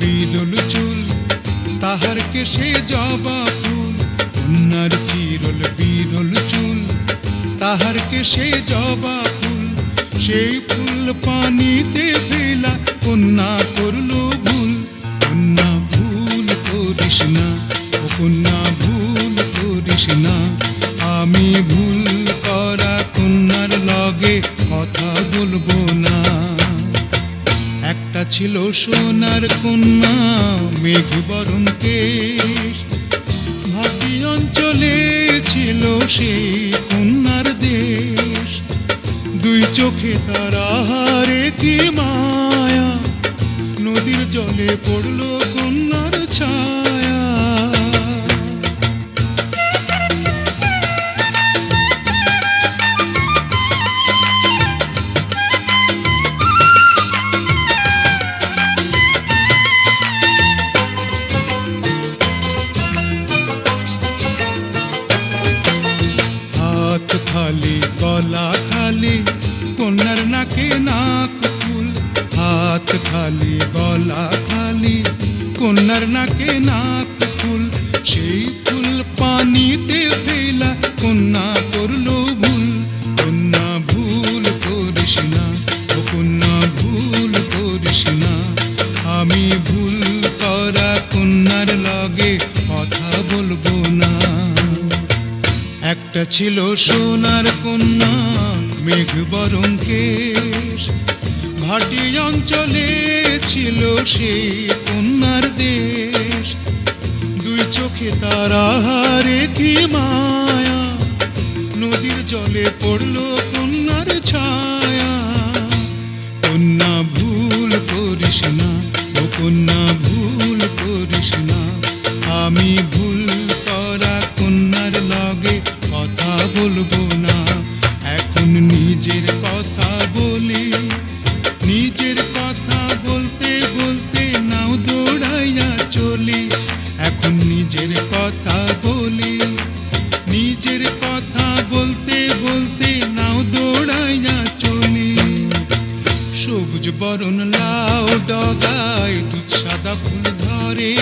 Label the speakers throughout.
Speaker 1: বিরল চুল, তাহার কেশে জবা ফুল, উন্নার চিরল বিরল চুল, তাহার কেশে জবা ফুল, সেই ফুল পানিতে ফেলা কন্যা করল। ছিল সোনার কন্যা মেঘ বরণ কেশ। ভাটি অঞ্চলে ছিল সেই কন্যার দেশ। দুই চোখে তার আহারে কি মায়া। নদীর জলে পড়ল কন্যার ছায়া। খালি গলা খালি কন্যার নাকে নাক ফুল হাত খালি গলা খালি কন্যার নাকে নাক একটা ছিল সোনার কন্যা, মেঘ বরণ কেশ ভাটি অঞ্চলে ছিল সেই কন্যার দেশ। দুই চোখে তারা কি মায়া, নদীর জলে পড়ল কন্যার ছায়া। কন্যা ভুল করিস না, ও কন্যা ভুল করিস না, আমি ভুল এখন নিজের কথা বলি, নিজের কথা বলতে বলতে নাও দৌড়াইয়া চলি। এখন নিজের কথা বলি, নিজের কথা বলতে বলতে নাও দৌড়াইয়া চলি। সবুজ বরণ লাউ ডগায়, দুধ সাদা ফুল ধরে।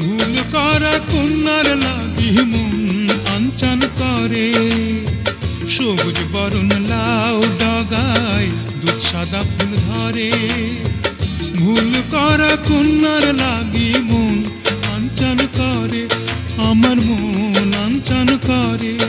Speaker 1: ভুল করা কন্যার সবুজ বরণ লাউ ডগায়, দুধ সাদা ফুল ধরে। ভুল করা কন্যার লাগি মন, আঞ্চন করে, আমার মন আঞ্চন করে।